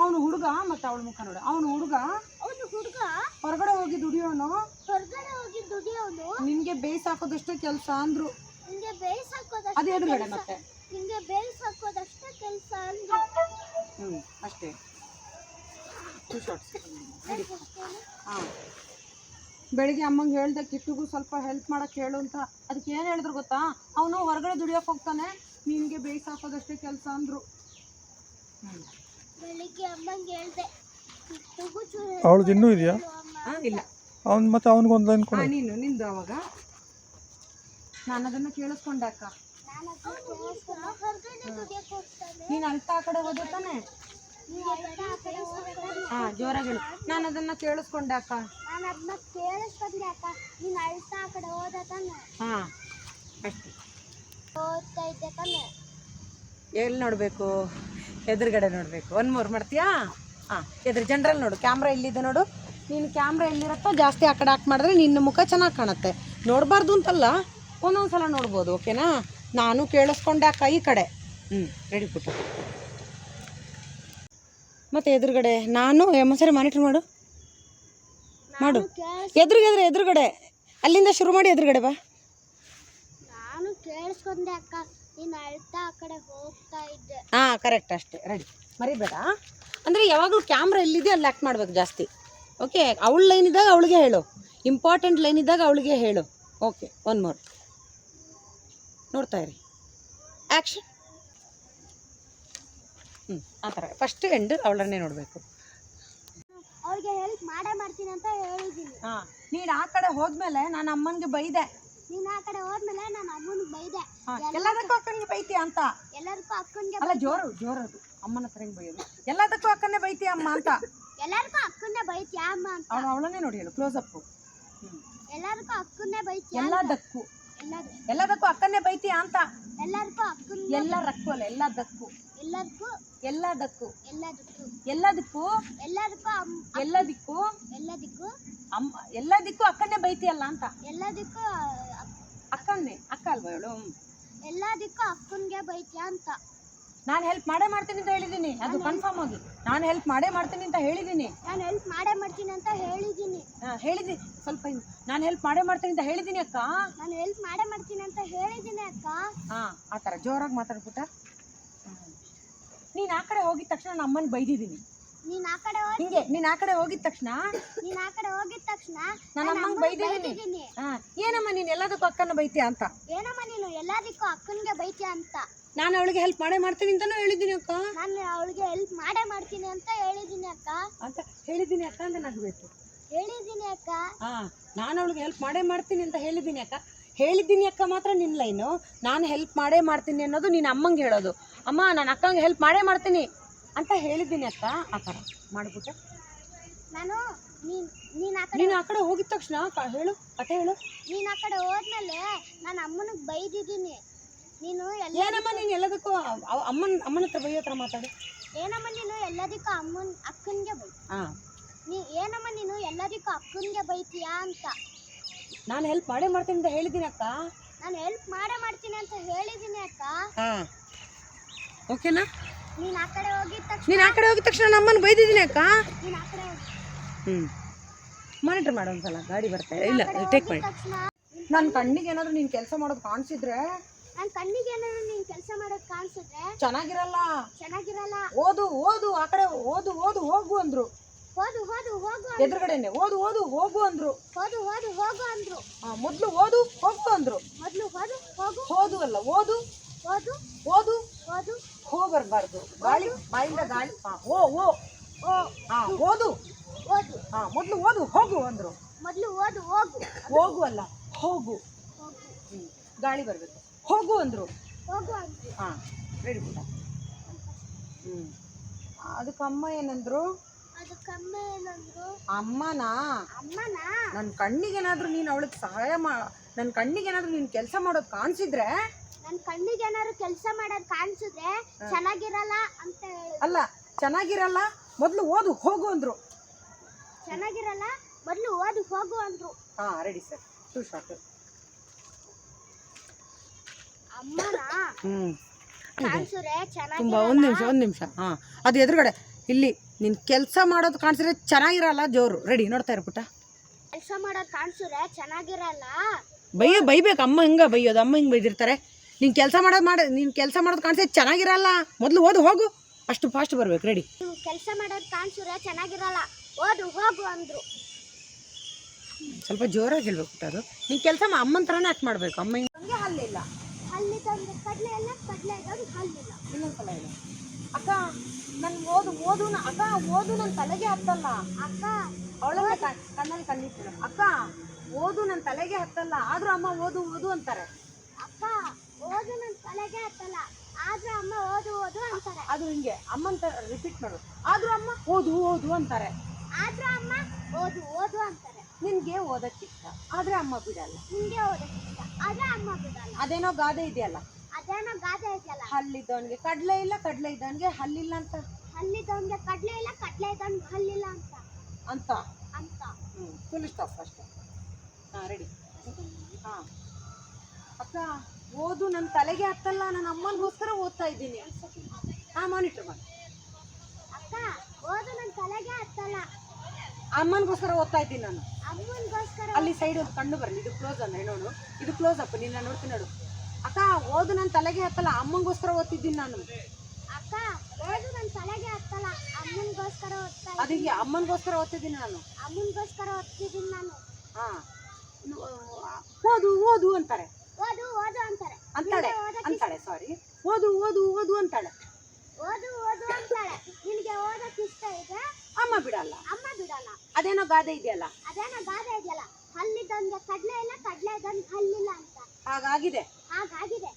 ಅವನು ಹುಡುಗ ಮತ್ತೆ ಅವಳ ಮುಖ ನೋಡು. ಅವನು ಹುಡುಗ ಅವನು ಹುಡುಗ? ಹೊರಗಡೆ ಹೋಗಿ ದುಡಿಯೋನು? ಹೊರಗಡೆ ಹೋಗಿ ದುಡಿಯೋನು? ನಿನ್ಗೆ ಬೇಸ್ ಹಾಕೋದಷ್ಟೇ ಕೆಲಸ ಅಂದ್ರು. ಕೆಲ್ಸ. ಮತ್ತೆ. ನಿಂಗೆ ಬೇಯಿಸ್ ಹಾಕೋದಷ್ಟೇ ಕೆಲಸ ಅಂದ್ರು. ಹ್ಮ್ ಅಷ್ಟೇ. ಟೂ ಶಾರ್ಟ್ಸ್ ಹಾಂ. ಬೆಳಿಗ್ಗೆ ಅಮ್ಮಂಗೆ ಹೇಳ್ದೆ ಕಿಟ್ಟುಗೂ ಸ್ವಲ್ಪ ಹೆಲ್ಪ್ ಮಾಡಕ್ ಹೇಳು ಅಂತ. ಅದಕ್ಕೆ ಏನು ಹೇಳಿದ್ರು ಗೊತ್ತಾ? ಅವನು ಹೊರಗಡೆ ದುಡಿಯೋಕೆ ಹೋಗ್ತಾನೆ ನಿನಗೆ ಬೇಯ್ಸ್ ಹಾಕೋದಷ್ಟೇ ಕೆಲಸ ಅಂದ್ರು. ಹ್ಞೂ ಬೆಳಿಗ್ಗೆ ಅಮ್ಮಂಗೆ ಹೇಳ್ದೆ ಕಿಟ್ಟುಗೂ ಚೂರು ಅವಳದು ಇನ್ನೂ ಇದೆಯಾ? ಇಲ್ಲ. ಅವ್ನು ಮತ್ತೆ ಅವ್ನಿಗೊಂದು ಲೈನ್ ಕೊಡು. ಹಾಂ ನೀನು ನಿಂದು ಅವಾಗ. ನಾನು ಅದನ್ನು ಕೇಳಿಸ್ಕೊಂಡೆ ಅಕ್ಕ. ನೀನು ಅಳ್ತಾ ಆ ಕಡೆ ಹೋದೆ ತಾನೆ? ನೀನ್ ಅಳ್ತಾ ಆ ಕಡೆ ಹಾಂ ಜೋರಾಗಿ ಹೇಳು. ನಾನು ಅದನ್ನು ಕೇಳಿಸ್ಕೊಂಡೆ ಅಕ್ಕ. ನಾನು ಅದನ್ನ ಕೇಳಿಸ್ಕೊಂಡೆ ಅಕ್ಕ. ನೀನ್ ಅಳ್ತಾ ಆ ಕಡೆ ಹೋದ ತಾನೆ? ಹಾಂ ಅಷ್ಟೇ. ಓದ್ತಾ ಇದ್ದೆ ತಾನೆ? ಎಲ್ಲಿ ನೋಡಬೇಕು? ಎದುರುಗಡೆ ನೋಡಬೇಕು. ಒನ್ ಮೂರು ಮಾಡ್ತೀಯಾ? ಹಾಂ ಎದುರು ಜನರಲ್ ನೋಡು. ಕ್ಯಾಮ್ರಾ ಎಲ್ಲಿದೆ ನೋಡು. ನೀನು ಕ್ಯಾಮ್ರಾ ಎಲ್ಲಿರುತ್ತೋ ಜಾಸ್ತಿ ಆ ಕಡೆ ಹಾಕ್ ಮಾಡಿದ್ರೆ ನಿನ್ನ ಮುಖ ಚೆನ್ನಾಗಿ ಕಾಣುತ್ತೆ. ನೋಡಬಾರ್ದು ಅಂತಲ್ಲ? ಒಂದೊಂದು ಸಲ ನೋಡ್ಬೋದು ಓಕೆನಾ? ನಾನು ಕೇಳಿಸ್ಕೊಂಡೆ ಕೈ ಈ ಕಡೆ. ಹ್ಞೂ ರೆಡಿ ಪುಟ್ಟು. ಮತ್ತು ಎದುರುಗಡೆ ನಾನು ಸರಿ ಮಾನಿಟ್ರ್ ಮಾಡು. ಮಾಡು. ಎದುರುಗೆದ್ರೆ ಎದುರುಗಡೆ. ಅಲ್ಲಿಂದ ಶುರು ಮಾಡಿ ಎದುರುಗಡೆ ಬಾ. ನಾನು ಕೇಳಿಸ್ಕೊಂಡೆ ಅಕ್ಕ. ನೀನು ಅಳ್ತಾ ಆ ಕಡೆ ಹೋಗ್ತಾ ಇದ್ದೆ. ಹಾಂ ಕರೆಕ್ಟ್ ಅಷ್ಟೇ. ರೆಡಿ ಮರಿಬೇಡ ಅಂದರೆ ಯಾವಾಗಲೂ ಕ್ಯಾಮ್ರಾ ಎಲ್ಲಿದೆ ಅಲ್ಲಿ ಆ್ಯಕ್ಟ್ ಮಾಡ್ಬೇಕು ಜಾಸ್ತಿ. ಓಕೆ ಅವಳ ಲೈನ್ ಇದ್ದಾಗ ಅವಳಿಗೆ ಹೇಳು. ಇಂಪಾರ್ಟೆಂಟ್ ಲೈನ್ ಇದ್ದಾಗ ಅವಳಿಗೆ ಹೇಳು. ಓಕೆ ಒನ್ ಮೋರ್ ನೋಡ್ತಾ ಇರಿ. ಆ್ಯಕ್ಷನ್ ಹ್ಞೂ ಆ ಥರ. ಫಸ್ಟ್ ಎಂಡ್ ಅವಳನ್ನೇ ನೋಡಬೇಕು. ಅವ್ರಿಗೆ ಹೆಲ್ಪ್ ಮಾಡೇ ಮಾಡ್ತೀನಿ ಅಂತ ಹೇಳಿದ್ದೀನಿ. ಹಾಂ ನೀನು ಆ ಕಡೆ ಹೋದ್ಮೇಲೆ ನಾನು ಅಮ್ಮನಿಗೆ ಬೈದೆ. ನೀನು ಆ ಕಡೆ ಹೋದ್ಮೇಲೆ ನಾನು ಅಮ್ಮನಿಗೆ ಬೈದೆ. ಹಾಂ ಎಲ್ಲದಕ್ಕೂ ಅಕ್ಕನಿಗೆ ಬೈತೀಯ ಅಂತ? ಎಲ್ಲರಿಗೂ ಅಕ್ಕನಿಗೆ ಅಲ್ಲ ಜೋರು ಜೋರು ಅದು. ಅಮ್ಮನ ಹತ್ರ ಹೆಂಗೆ ಬೈಯೋದು? ಎಲ್ಲದಕ್ಕೂ ಅಕ್ಕನೇ ಬೈತೀಯ ಅಮ್ಮ ಅಂತ? ಎಲ್ಲರಿಗೂ ಅಕ್ಕನ್ನೇ ಬೈತಿ ಅಮ್ಮ ಅಂತ? ಅವಳು ಅವಳನ್ನೇ ನೋಡಿ ಹೇಳು ಕ್ಲೋಸ್ ಅಪ್ ಹ್ಞೂ ಎಲ್ಲರಿಗೂ ಅಕ್ಕನ್ನೇ ಬೈತಿ ಎಲ್ಲದಕ್ಕೂ. ಎಲ್ಲದಕ್ಕೂ ಅಕ್ಕನ್ನೇ ಬೈತೀಯ ಅಂತ? ಎಲ್ಲದಕ್ಕೂ ಅಕ್ಕನ ಎಲ್ಲರಕ್ಕೂ ಅಲ್ಲ ಎಲ್ಲದಕ್ಕೂ. ಎಲ್ಲದಕ್ಕೂ. ಎಲ್ಲದಕ್ಕೂ. ಎಲ್ಲದಕ್ಕೂ. ಎಲ್ಲದಕ್ಕೂ? ಅಮ್ ಎಲ್ಲದಕ್ಕೂ? ಎಲ್ಲದಕ್ಕೂ. ಅಮ್ಮ ಎಲ್ಲದಕ್ಕೂ ಅಕ್ಕನ್ನೇ ಬೈತೀಯಲ್ಲ ಅಂತ? ಎಲ್ಲದಕ್ಕೂ ಅಕ್ಕನೇ ಅಕ್ಕನ್ನೇ ಅಕ್ಕ ಅಲ್ವಾ ಹೇಳು? ಎಲ್ಲದಕ್ಕೂ ಅಕ್ಕನ್ಗೆ ಬೈತ್ಯಾ ಅಂತ. ನಾನು ಹೆಲ್ಪ್ ಮಾಡೇ ಮಾಡ್ತೀನಿ ಅಂತ ಹೇಳಿದ್ದೀನಿ ಅದು ಕನ್ಫರ್ಮ್ ಆಗಿ. ನಾನು ಹೆಲ್ಪ್ ಮಾಡೇ ಮಾಡ್ತೀನಿ ಅಂತ ಹೇಳಿದ್ದೀನಿ ನಾನು ಹೆಲ್ಪ್ ಮಾಡೇ ಮಾಡ್ತೀನಿ ಅಂತ ಹೇಳಿದ್ದೀನಿ ಹಾಂ ಹೇಳಿದ್ದೀನಿ ಸ್ವಲ್ಪ ನಾನು ಹೆಲ್ಪ್ ಮಾಡೇ ಮಾಡ್ತೀನಿ ಅಂತ ಹೇಳಿದ್ದೀನಿ ಅಕ್ಕ. ನಾನು ಹೆಲ್ಪ್ ಮಾಡೇ ಮಾಡ್ತೀನಿ ಅಂತ ಹೇಳಿದ್ದೀನಿ ಅಕ್ಕ. ಹಾಂ ಆ ಥರ ಜೋರಾಗಿ ಮಾತಾಡ್ಬಿಟ್ಟ. ನೀನು ಆ ಕಡೆ ಹೋಗಿದ ತಕ್ಷಣ ನಾನು ಅಮ್ಮನ ಬೈದಿದ್ದೀನಿ ನೀನ್ ಆ ಕಡೆ ಹಿಂಗೆ ನೀನು ಆ ಕಡೆ ಹೋಗಿದ ತಕ್ಷಣ ನೀನ್ ಆ ಕಡೆ ಹೋಗಿದ ತಕ್ಷಣ ನಾನು ಅಮ್ಮಂಗೆ ಬೈದಿದ್ದೀನಿ ಏನಮ್ಮ ನೀನು ಎಲ್ಲದಕ್ಕೂ ಅಕ್ಕನ ಬೈತೀಯ ಅಂತ? ಏನಮ್ಮ ನೀನು ಎಲ್ಲದಕ್ಕೂ ಅಕ್ಕನ್ಗೆ ಬೈತ್ಯಾ ಅಂತ? ನಾನು ಅವಳಿಗೆ ಹೆಲ್ಪ್ ಮಾಡೇ ಮಾಡ್ತೀನಿ ಅಂತಲೂ ಹೇಳಿದ್ದೀನಿ ಅಕ್ಕ. ನಾನು ಅವಳಿಗೆ ಹೆಲ್ಪ್ ಮಾಡೇ ಮಾಡ್ತೀನಿ ಅಂತ ಹೇಳಿದ್ದೀನಿ ಅಕ್ಕ. ಅಂತ ಹೇಳಿದ್ದೀನಿ ಅಕ್ಕ ಅಂತ ನಗಬೇಕು ಹೇಳಿದ್ದೀನಿ ಅಕ್ಕ. ಹಾ ನಾನು ಅವಳಿಗೆ ಹೆಲ್ಪ್ ಮಾಡೇ ಮಾಡ್ತೀನಿ ಅಂತ ಹೇಳಿದ್ದೀನಿ ಅಕ್ಕ. ಹೇಳಿದ್ದೀನಿ ಅಕ್ಕ ಮಾತ್ರ ನಿನ್ನ ಲೈನು ನಾನು ಹೆಲ್ಪ್ ಮಾಡೇ ಮಾಡ್ತೀನಿ ಅನ್ನೋದು ನೀನು ಅಮ್ಮಂಗೆ ಹೇಳೋದು. ಅಮ್ಮ ನಾನು ಅಕ್ಕಂಗೆ ಹೆಲ್ಪ್ ಮಾಡೇ ಮಾಡ್ತೀನಿ ಅಂತ ಹೇಳಿದ್ದೀನಿ ಅಕ್ಕ. ಆ ಥರ ಮಾಡಿಬಿಟ್ಟೆ. ನಾನು ನೀನ್ ನೀನ್ ಆ ಕಡೆ ಹೋಗಿದ ತಕ್ಷಣ ಹೇಳು ಕತೆ ಹೇಳು. ನೀನು ಆ ಕಡೆ ಹೋದ್ಮೇಲೆ ನಾನು ಅಮ್ಮನಿಗೆ ಬೈದಿದ್ದೀನಿ. ಏನಮ್ಮ ನೀನು ಎಲ್ಲದಕ್ಕೂ ಅಮ್ಮನ ಅಮ್ಮನ ಹತ್ರ ಬೈಯೋ ಹತ್ರ ಮಾತಾಡು. ಏನಮ್ಮ ನೀನು ಎಲ್ಲದಕ್ಕೂ ಅಮ್ಮನ ಅಕ್ಕನಿಗೆ ಬೈ. ಹಾಂ ನೀ ಏನಮ್ಮ ನೀನು ಎಲ್ಲದಕ್ಕೂ ಅಕ್ಕನಿಗೆ ಬೈತೀಯಾ ಅಂತ. ನಾನು ಹೆಲ್ಪ್ ಮಾಡೇ ಮಾಡ್ತೀನಿ ಅಂತ ಹೇಳಿದ್ದೀನಿ ಅಕ್ಕ. ನಾನು ಹೆಲ್ಪ್ ಮಾಡೇ ಮಾಡ್ತೀನಿ ಅಂತ ಹೇಳಿದ್ದೀನಿ ಅಕ್ಕ. ಹಾಂ ಓಕೆನಾ? ನೀನು ಆ ಕಡೆ ಹೋಗಿದ ತಕ್ಷಣ ನೀನು ಆ ಕಡೆ ಹೋಗಿದ ತಕ್ಷಣ ನಮ್ಮನ್ನು ಬೈದಿದ್ದೀನಿ ಅಕ್ಕ. ನೀನು ಆ ಕಡೆ ಹೋಗಿ. ಹ್ಞೂ ಮಾನಿಟ್ರ್ ಮಾಡೋ ಒಂದ್ಸಲ ಗಾಡಿ ಬರ್ತಾ ಇಲ್ಲ ಟೇಕ್ ಮಾಡಿ. ನನ್ನ ಕಣ್ಣಿಗೆ ಏನಾದರೂ ನೀನು ಕೆಲಸ ಮಾಡೋದು ಕಾಣಿಸಿದ್ರೆ ನನ್ನ ಕಣ್ಣಿಗೆ ಏನಾದ್ರು ನೀನ್ ಕೆಲಸ ಮಾಡೋದ್ ಕಾಣಿಸಿದ್ರೆ ಚೆನ್ನಾಗಿರಲ್ಲ. ಚೆನ್ನಾಗಿರಲ್ಲ. ಓದು ಓದು ಆ ಕಡೆ ಓದು ಓದು ಹೋಗು ಅಂದ್ರು. ಓದು ಓದು ಹೋಗು ಎದುರುಗಡೆನೆ ಓದು ಓದು ಹೋಗು ಅಂದ್ರು. ಓದು ಓದು ಹೋಗು ಅಂದ್ರು. ಆ, ಮೊದ್ಲು ಓದು ಹೋಗು ಅಂದ್ರು. ಮೊದ್ಲು ಹೋದು ಹೋಗು. ಓದು ಅಲ್ಲ ಓದು. ಓದು ಓದು. ಓದು ಹೋ ಬರಬಾರ್ದು. ಗಾಳಿ ಬಾಯಿಂದ ಗಾಳಿ. ಹಾ ಓ ಓ ಓ ಹಾ ಓದು. ಓದು. ಹಾ ಮೊದ್ಲು ಓದು ಹೋಗು ಅಂದ್ರು. ಮೊದ್ಲು ಓದು ಹೋಗು. ಹೋಗು ಅಲ್ಲ ಹೋಗು. ಹೋಗು. ಹ್ಮ್ ಗಾಳಿ ಬರಬೇಕು. ಹೋಗು ಅಂದ್ರು. ಹೋಗು ಅಂದ್ರು. ಹಾ ರೆಡಿ ಪುಟ ಹ್ಮ್. ಅದಕ್ಕೆ ಅಮ್ಮ ಏನಂದ್ರು? ಅಮ್ಮನ? ಅಮ್ಮನ? ನನ್ನ ಕಣ್ಣಿಗೇನಾದ್ರೂ ನೀನು ಅವಳಿಗೆ ಸಹಾಯ ಮಾ ನನ್ನ ಕಣ್ಣಿಗೇನಾದ್ರೂ ನೀನು ಕೆಲಸ ಮಾಡೋದು ಕಾಣಿಸಿದ್ರೆ? ನನ್ನ ಕಣ್ಣಿಗೆ ಏನಾದ್ರು ಕೆಲಸ ಮಾಡೋದು ಕಾಣಿಸಿದ್ರೆ ಚೆನ್ನಾಗಿರಲ್ಲ ಅಂತ ಅಲ್ಲ ಚೆನ್ನಾಗಿರಲ್ಲ? ಮೊದಲು ಓದು ಹೋಗು ಅಂದ್ರು. ಚೆನ್ನಾಗಿರಲ್ಲ? ಮೊದಲು ಓದು ಹೋಗು ಅಂದ್ರು. ಹಾಂ ರೆಡಿ ಸರ್ ಟೂ ಶಾರ್ಟ್ ಹ್ಞೂ ತುಂಬ ಒಂದು ನಿಮಿಷ ಒಂದು ನಿಮಿಷ. ಹಾಂ ಅದು ಎದುರುಗಡೆ. ಇಲ್ಲಿ ನಿನ್ನ ಕೆಲಸ ಮಾಡೋದು ಕಾಣಿಸಿದ್ರೆ ಚೆನ್ನಾಗಿರಲ್ಲ ಜೋರು. ರೆಡಿ ನೋಡ್ತಾ ಇರು ಪುಟ್ಟ. ಕೆಲಸ ಮಾಡೋದು ಕಾಣಿಸಿದ್ರೆ ಚೆನ್ನಾಗಿರಲ್ಲ. ಬೈಯೋ ಬೈಬೇಕು. ಅಮ್ಮ ಹಿಂಗೆ ಬೈಯೋದು? ಅಮ್ಮ ಹಿಂಗೆ ಬೈದಿರ್ತಾರೆ? ನೀನು ಕೆಲಸ ಮಾಡೋದು ಮಾಡಿ ನೀನು ಕೆಲಸ ಮಾಡೋದು ಕಾಣಿಸಿದ್ರೆ ಚೆನ್ನಾಗಿರಲ್ಲ. ಮೊದಲು ಓದು ಹೋಗು. ಅಷ್ಟು ಫಾಸ್ಟ್ ಬರ್ಬೇಕು. ರೆಡಿ ಕೆಲ್ಸ ಮಾಡೋದು ಕಾಣಿಸಿದ್ರೆ ಚೆನ್ನಾಗಿರಲ್ಲ. ಓದು ಹೋಗು ಅಂದ್ರು. ಸ್ವಲ್ಪ ಜೋರಾಗಿ ಹೇಳ್ಬೇಕು ಪುಟ್ಟ ಅದು. ನೀನು ಕೆಲಸ ಅಮ್ಮನ ಥರನೇ ಆಕ್ಟ್ ಮಾಡಬೇಕು. ಅಮ್ಮ ಹಿಂಗೆ ಹಲ್ಲಿಲ್ಲ ಅಲ್ಲಿ ತಂದು ಕಡಲೆ ಎಲ್ಲ ಕಡಲೆ ತಂದು ಹಲ್ಲಿಲ್ಲ ಇನ್ನೊಂದ್ಸಲ ಇಲ್ಲ ಅಕ್ಕ ನನ್ ಓದು ಓದು ನ- ಅಕ್ಕ ಓದು ನನ್ನ ತಲೆಗೆ ಹತ್ತಲ್ಲ. ಅಕ್ಕ ಅವಳನ್ನ ಕಣ್ಣಲ್ಲಿ ಕಣ್ಣಿಟ್ಟು ಅಕ್ಕ ಓದು ನನ್ನ ತಲೆಗೆ ಹತ್ತಲ್ಲ ಆದ್ರೂ ಅಮ್ಮ ಓದು ಓದು ಅಂತಾರೆ. ಅಕ್ಕ ಓದು ನನ್ನ ತಲೆಗೆ ಹತ್ತಲ್ಲ ಆದ್ರೆ ಅಮ್ಮ ಓದು ಓದು ಅಂತಾರೆ. ಅದು ಹಿಂಗೆ ಅಮ್ಮಂತ ರಿಪೀಟ್ ಮಾಡು. ಆದ್ರೂ ಅಮ್ಮ ಓದು ಓದು ಅಂತಾರೆ. ಆದ್ರೂ ಅಮ್ಮ ಓದು ಓದು ಅಂತಾರೆ. ನಿನ್ಗೆ ಓದಕ್ಕಿಷ್ಟ ಆದರೆ ಅಮ್ಮ ಬಿಡಲ್ಲ. ನಿಮಗೆ ಓದಕ್ಕಿಷ್ಟ ಆದ್ರೆ ಅಮ್ಮ ಬಿಡಲ್ಲ. ಅದೇನೋ ಗಾದೆ ಇದೆಯಲ್ಲ? ಅದೇನೋ ಗಾದೆ ಇದೆಯಲ್ಲ? ಹಲ್ಲಿದ್ದವನಿಗೆ ಕಡಲೆ ಇಲ್ಲ ಕಡಲೆ ಇದ್ದವನಿಗೆ ಹಲ್ಲಿಲ್ಲ ಅಂತ. ಹಲ್ಲಿದ್ದವನಿಗೆ ಕಡಲೆ ಇಲ್ಲ ಕಡಲೆ ಇದ್ದವನಿಗೆ ಹಲ್ಲಿಲ್ಲ ಅಂತ. ಅಂತ? ಅಂತ. ಹ್ಞೂ ಫುಲ್ ಸ್ಟಾಪ್ ಅಷ್ಟೇ. ಹಾಂ ರೆಡಿ ಹಾಂ. ಅಕ್ಕ ಓದು ನನ್ನ ತಲೆಗೆ ಹತ್ತಲ್ಲ ನನ್ನ ಅಮ್ಮನಿಗೋಸ್ಕರ ಓದ್ತಾ ಇದ್ದೀನಿ. ಹಾಂ ಮಾನಿಟ್ರ್ ಮಾಡಿ. ಅಕ್ಕ ಓದು ನನ್ನ ತಲೆಗೆ ಹತ್ತಲ್ಲ. ಅಮ್ಮನಿಗೋಸ್ಕರ ಓದ್ತಾ ಇದ್ದೀನಿ ನಾನು. ಅಲ್ಲಿ ಸೈಡ್ ಒಂದು ಕಣ್ಣು ಬರಲಿ ಇದು ಕ್ಲೋಸ್ ಅಂದ್ರೆ ನೋಡು. ಇದು ಕ್ಲೋಸ್ ಅಪ್ಪ ನಿನ್ನ ನೋಡ್ತೀನಿ ನೋಡು. ಅಕ್ಕ ಓದು ನನ್ನ ತಲೆಗೆ ಹತ್ತಲ್ಲ ಅಮ್ಮನಿಗೋಸ್ಕರ ಓದ್ತಿದ್ದೀನಿ ನಾನು. ಅದಕ್ಕೆ ಅಮ್ಮನಿಗೋಸ್ಕರ ಓದ್ತಿದ್ದೀನಿ ನಾನು. ಅಮ್ಮನಿಗೋಸ್ಕರ ಓದ್ತಿದ್ದೀನಿ ನಾನು. ಹಾಂ. ಓದು ಓದು ಅಂತಾರೆ. ಓದು ಓದು ಅಂತಾರೆ. ಅಂತಾಳೆ ಅಂತಾಳೆ ಸಾರಿ ಓದು ಓದು ಓದು ಅಂತಾಳೆ. ಓದು ಓದು ಅಂತಾಳೆ. ನಿನಗೆ ಓದಕ್ಕೆ ಇಷ್ಟ ಇದೆ? ಅಮ್ಮ ಬಿಡಲ್ಲ. ಅಮ್ಮ ಬಿಡಲ್ಲ. ಅದೇನೋ ಗಾದೆ ಇದೆಯಲ್ಲ? ಅದೇನೋ ಗಾದೆ ಇದೆಯಲ್ಲ? ಹಲ್ಲಿದೊಂದು ಕಡ್ಲೆ ಇಲ್ಲ ಕಡ್ಲೆ ಇದೊಂದು ಹಲ್ಲಿಲ್ಲ ಅಂತ. ಹಾಗಾಗಿದೆ. ಹಾಗಾಗಿದೆ.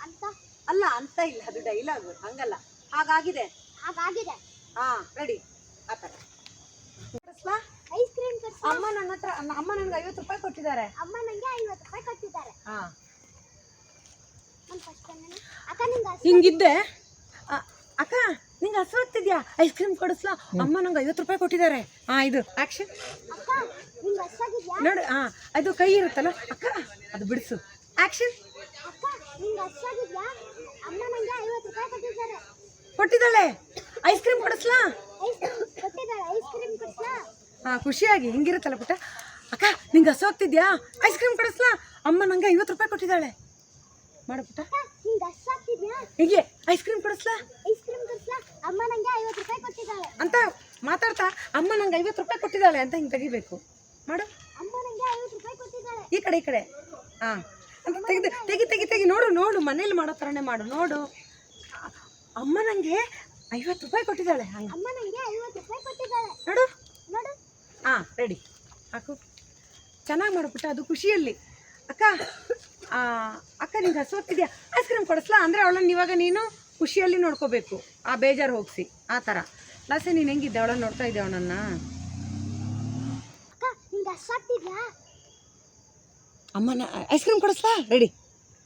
ಅಂತ? ಅಲ್ಲ ಅಂತ ಇಲ್ಲ. ಅದು ಡೈಲಾಗ್ ಹಂಗಲ್ಲ. ಹಾಗಾಗಿದೆ. ಹಾಗಾಗಿದೆ. ಹಾ ರೆಡಿ ಆತರ ಐಸ್ ಕ್ರೀಮ್ ಅಮ್ಮ ನನ್ನ ಹತ್ರ ಅಮ್ಮ ನನ್ಗೆ ನನಗೆ ಐವತ್ತು ರೂಪಾಯಿ ಕೊಟ್ಟಿದ್ದಾರೆ. ಅಮ್ಮ ನನಗೆ ಐವತ್ತು ರೂಪಾಯಿ ಕೊಟ್ಟಿದ್ದಾರೆ. ಹಾ. ಅಕ್ಕ ನಿಂಗೆ ಹಸು ಹಿಂಗಿದ್ದೆ ಅಕ್ಕ ನಿಂಗೆ ಹಸುವಾಗ್ತಿದ್ಯಾ ಐಸ್ ಕ್ರೀಮ್ ಕೊಡಿಸ್ಲಾ? ಅಮ್ಮ ನಂಗೆ ಐವತ್ತು ರೂಪಾಯಿ ಕೊಟ್ಟಿದ್ದಾರೆ. ಹಾ ಇದು ಆಕ್ಷನ್ ನೋಡು ಹಾ ಅದು ಕೈ ಇರುತ್ತಲ್ಲ? ಅಕ್ಕ ಅದು ಬಿಡಿಸು. ಆಕ್ಷನ್ ಕೊಟ್ಟಿದ್ದಾಳೆ. ಐಸ್ ಕ್ರೀಮ್ ಕೊಡಿಸ್ಲಾ? ಹಾ ಖುಷಿಯಾಗಿ ಹಿಂಗಿರುತ್ತಲ್ಲ ಪುಟ್ಟ? ಅಕ್ಕ ನಿಂಗೆ ಹಸುವಾಗ್ತಿದ್ಯಾ ಐಸ್ ಕ್ರೀಮ್ ಕೊಡಿಸ್ಲಾ? ಅಮ್ಮ ನಂಗೆ ಐವತ್ತು ರೂಪಾಯಿ ಕೊಟ್ಟಿದ್ದಾಳೆ. ಮಾಡು ಪುಟ್ಟ ಅಕ್ಕ ನಿಂಗೆ ಹಸಾಗ್ತಿದ್ಯಾ ಹೀಗೆ ಐಸ್ ಕ್ರೀಮ್ ಕೊಡಿಸ್ಲಾ? ಐಸ್ ಕ್ರೀಮ್ ಕೊಡ್ಸಾ ಅಮ್ಮ ನನಗೆ ಐವತ್ತು ರೂಪಾಯಿ ಕೊಟ್ಟಿದ್ದಾಳೆ. ಅಂತ ಮಾತಾಡ್ತಾ ಅಮ್ಮ ನಂಗೆ ಐವತ್ತು ರೂಪಾಯಿ ಕೊಟ್ಟಿದ್ದಾಳೆ ಅಂತ ಹಿಂಗೆ ತೆಗಿಬೇಕು. ಮಾಡು. ಅಮ್ಮ ನನಗೆ ಐವತ್ತು ರೂಪಾಯಿ ಕೊಟ್ಟಿದ್ದಾಳೆ. ಈ ಕಡೆ ಈ ಕಡೆ. ಹಾಂ ಅಂತ ತೆಗೆದು ತೆಗಿ ತೆಗಿ ತೆಗಿ ನೋಡು ನೋಡು ಮನೇಲಿ ಮಾಡೋ ಥರನೇ ಮಾಡು ನೋಡು. ಅಮ್ಮ ನನಗೆ ಐವತ್ತು ರೂಪಾಯಿ ಕೊಟ್ಟಿದ್ದಾಳೆ ಹಂಗೆ. ಅಮ್ಮ ನನಗೆ ಐವತ್ತು ರೂಪಾಯಿ ಕೊಟ್ಟಿದ್ದಾಳೆ. ನೋಡು. ನೋಡು. ಹಾಂ ರೆಡಿ ಹಾಕು. ಚೆನ್ನಾಗಿ ಮಾಡು ಪುಟ್ಟ ಅದು ಖುಷಿಯಲ್ಲಿ. ಅಕ್ಕ ಅಕ್ಕ ನಿಂಗೆ ಹಸುವಾಗ್ತಿದ್ಯಾ ಐಸ್ ಕ್ರೀಮ್ ಕೊಡಿಸ್ಲಾ? ಅಂದರೆ ಅವಳನ್ನ ಇವಾಗ ನೀನು ಖುಷಿಯಲ್ಲಿ ನೋಡ್ಕೋಬೇಕು. ಆ ಬೇಜಾರು ಹೋಗಿಸಿ. ಆ ಥರ ಲಾಸೆ ನೀನು ಹೆಂಗಿದ್ದೆ? ಅವಳನ್ನ ನೋಡ್ತಾ ಇದ್ದೆ ಅವಳನ್ನು ಅಮ್ಮನ ಐಸ್ ಕ್ರೀಮ್ ಕೊಡಿಸ್ಲಾ? ರೆಡಿ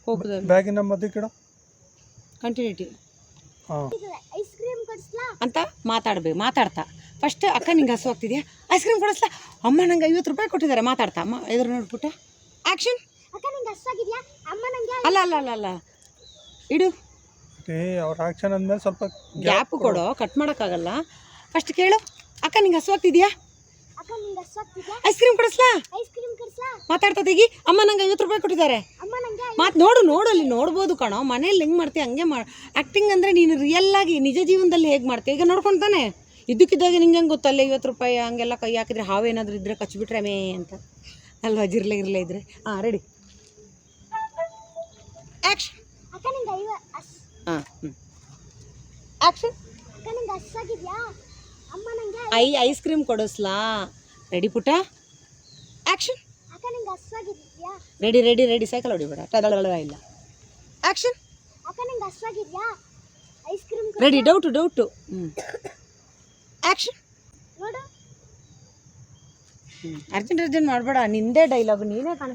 ಹೋಗ್ಬೋದು ಬ್ಯಾಗಿನ ಮಧ್ಯೆ ಕಿಡ ಕಂಟಿನ್ಯೂಟಿ ಐಸ್ ಕ್ರೀಮ್ ಕೊಡಿಸ್ಲಾ? ಅಂತ ಮಾತಾಡ್ಬೇಕು ಮಾತಾಡ್ತಾ. ಫಸ್ಟ್ ಅಕ್ಕ ನಿಂಗೆ ಹಸು ಹೋಗ್ತಿದ್ಯಾ ಐಸ್ ಕ್ರೀಮ್ ಕೊಡಿಸ್ಲಾ? ಅಮ್ಮ ನಂಗೆ ಐವತ್ತು ರೂಪಾಯಿ ಕೊಟ್ಟಿದ್ದಾರೆ ಮಾತಾಡ್ತಾ. ಅಮ್ಮ ಎದುರು ನೋಡ್ಬಿಟ್ಟು. ಆ್ಯಕ್ಷನ್ ಅಲ್ಲ ಅಲ್ಲ ಅಲ್ಲ ಅಲ್ಲ. ಇಡು. ಏ ಅವ್ರ ಆಕ್ಷನ್ ಅಂದಮೇಲೆ ಸ್ವಲ್ಪ ಗ್ಯಾಪ್ ಕೊಡೋ. ಕಟ್ ಮಾಡೋಕ್ಕಾಗಲ್ಲ. ಫಸ್ಟ್ ಕೇಳು ಅಕ್ಕ ನಿಂಗೆ ಹಸು ಆಗ್ತಿದ್ಯಾ? ಅಕ್ಕ ನಿಂಗೆ ಹಸಾಗ್ತಿದ್ಯಾ ಐಸ್ ಕ್ರೀಮ್ ಕೊಡಿಸ್ಲಾ? ಮಾತಾಡ್ತಾ ತೆಗಿ. ಅಮ್ಮ ನಂಗೆ ಐವತ್ತು ರೂಪಾಯಿ ಕೊಟ್ಟಿದ್ದಾರೆ. ಮಾತು ನೋಡು ನೋಡು ಅಲ್ಲಿ ನೋಡ್ಬೋದು ಕಣೋ. ಮನೇಲಿ ಹೆಂಗೆ ಮಾಡ್ತೀಯ ಹಂಗೆ ಮಾಡಿ ಆ್ಯಕ್ಟಿಂಗ್ ಅಂದರೆ ನೀನು ರಿಯಲ್ ಆಗಿ ನಿಜ ಜೀವನದಲ್ಲಿ ಹೇಗೆ ಮಾಡ್ತೀಯ ಈಗ ನೋಡ್ಕೊಂತಾನೆ ಇದ್ದಕ್ಕಿದ್ದಾಗ ನಿಂಗೆ ಹೆಂಗೆ ಗೊತ್ತಲ್ಲ? ಐವತ್ತು ರೂಪಾಯಿ ಹಂಗೆಲ್ಲ ಕೈ ಹಾಕಿದ್ರೆ ಹಾವೇನಾದರೂ ಇದ್ದರೆ ಕಚ್ಬಿಟ್ರೆ ಮೇ ಅಂತ. ಅಲ್ವಾ? ಜಿರ್ಲೆ ಇರಲೇ ಇದ್ರೆ. ಹಾಂ ರೆಡಿ ಆ್ಯಕ್ಷನ್ ಅಕ್ಕ ನಿಂಗೆ ಐವ ಹಸ್ ಹಾಂ ಹ್ಞೂ ಆ್ಯಕ್ಷನ್ ಅಕ್ಕ ನಿಂಗೆ ಹಸಾಗಿದ್ಯಾ ಅಮ್ಮ ನನಗೆ ಐ ಐಸ್ ಕ್ರೀಮ್ ಕೊಡಿಸ್ಲಾ? ರೆಡಿ ಪುಟ್ಟ? ಆ್ಯಕ್ಷನ್ ಅಕ್ಕ ನಿಂಗೆ ಹಸಾಗಿದ್ಯಾ ರೆಡಿ ರೆಡಿ ರೆಡಿ ಸೈಕಲ್ ಹೊಡಿಬೇಡ ಟದಳ ಇಲ್ಲ. ಆ್ಯಕ್ಷನ್ ಅಕ್ಕ ನಿಂಗೆ ಹಸಾಗಿದ್ಯಾ ice cream ready doubt doubt ಹ್ಞೂ ಆ್ಯಕ್ಷನ್ ನೋಡು. ಅರ್ಜೆಂಟ್ ಅರ್ಜೆಂಟ್ ಮಾಡಬೇಡ. ನಿಂದೇ ಡೈಲಾಗ್ ನೀನೇ ಕಾಣ